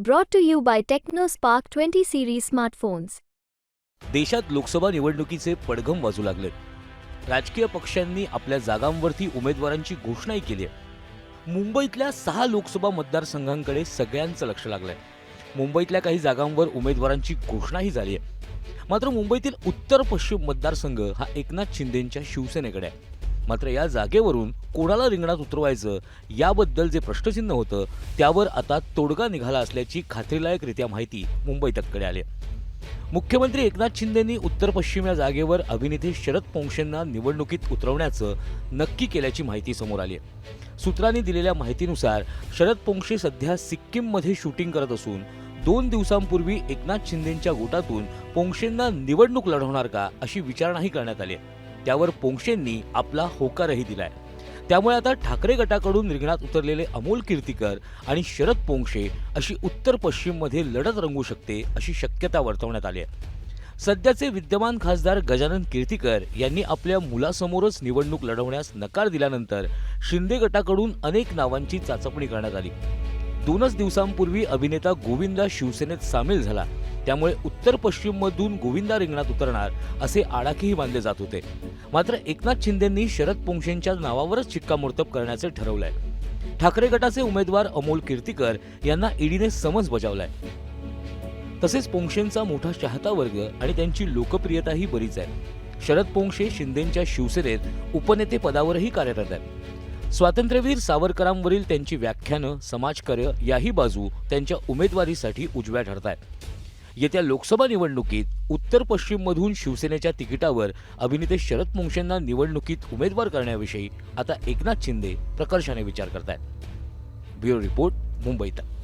Brought to you by TechnoSpark 20 series smartphones. देशात लोकसभा निवडणुकीचे पडघम वाजू लागले. राजकीय पक्षांनी आपल्या जागांवरती उमेदवारांची घोषणाही केली आहे. मुंबईतल्या सहा लोकसभा मतदारसंघांकडे सगळ्यांचं लक्ष लागलंय. मुंबईतल्या काही जागांवर उमेदवारांची घोषणाही झाली आहे. मात्र मुंबईतील उत्तर पश्चिम मतदारसंघ हा एकनाथ शिंदेंच्या शिवसेनेकडे आहे. मात्र या जागेवरून कोणाला रिंगणात उतरवायचं याबद्दल जे प्रश्नचिन्ह होतं त्यावर आता तोडगा निघाला असल्याची खात्रीलायकरित्या माहिती मुंबई तक्कडे आली मुख्यमंत्री एकनाथ शिंदेंनी उत्तर पश्चिम या जागेवर अभिनेते शरद पोंक्षेंना निवडणुकीत उतरवण्याचं नक्की केल्याची माहिती समोर आली सूत्रांनी दिलेल्या माहितीनुसार शरद पोंक्षे सध्या सिक्कीममध्ये शूटिंग करत असून दोन दिवसांपूर्वी एकनाथ शिंदेंच्या गोटातून पोंक्षेंना निवडणूक लढवणार का अशी विचारणाही करण्यात आली आहे. त्यावर पोंक्षेंनी आपला होकारही दिलाय. त्यामुळे आता ठाकरे गटाकडून रिंगणात उतरलेले अमोल कीर्तीकर आणि शरद पोंक्षे अशी उत्तर पश्चिममध्ये लढत रंगू शकते अशी शक्यता वर्तवण्यात आली आहे. सध्याचे विद्यमान खासदार गजानन कीर्तीकर यांनी आपल्या मुलासमोरच निवडणूक लढवण्यास नकार दिल्यानंतर शिंदे गटाकडून अनेक नावांची चाचपणी करण्यात आली. दोनच दिवसांपूर्वी अभिनेता गोविंदा शिवसेनेत सामील झाला. त्यामुळे उत्तर पश्चिम मधून गोविंदा रिंगणात उतरणार असे आडाखेही बांधले जात होते. मात्र एकनाथ शिंदेंनी शरद पोंक्षेंच्या नावावरच शिक्कामोर्तब करण्याचे ठरवलंय. ठाकरे गटाचे उमेदवार अमोल कीर्तीकर यांना ईडीने समज बजावलाय. तसेच पोंक्षेंचा मोठा चाहता वर्ग आणि त्यांची लोकप्रियताही बरीच आहे. शरद पोंक्षे शिंदेंच्या शिवसेनेत उपनेते पदावरही कार्यरत आहेत. स्वातंत्र्यवीर सावरकरांवरील त्यांची व्याख्यानं समाजकार्य याही बाजू त्यांच्या उमेदवारीसाठी उजव्या ठरत आहेत येत्या लोकसभा निवडणुकीत उत्तर पश्चिममधून शिवसेनेच्या तिकिटावर अभिनेते शरद मुंगशेंना निवडणुकीत उमेदवार करण्याविषयी आता एकनाथ शिंदे प्रकर्षाने विचार करतायत. ब्युरो रिपोर्ट मुंबई तक.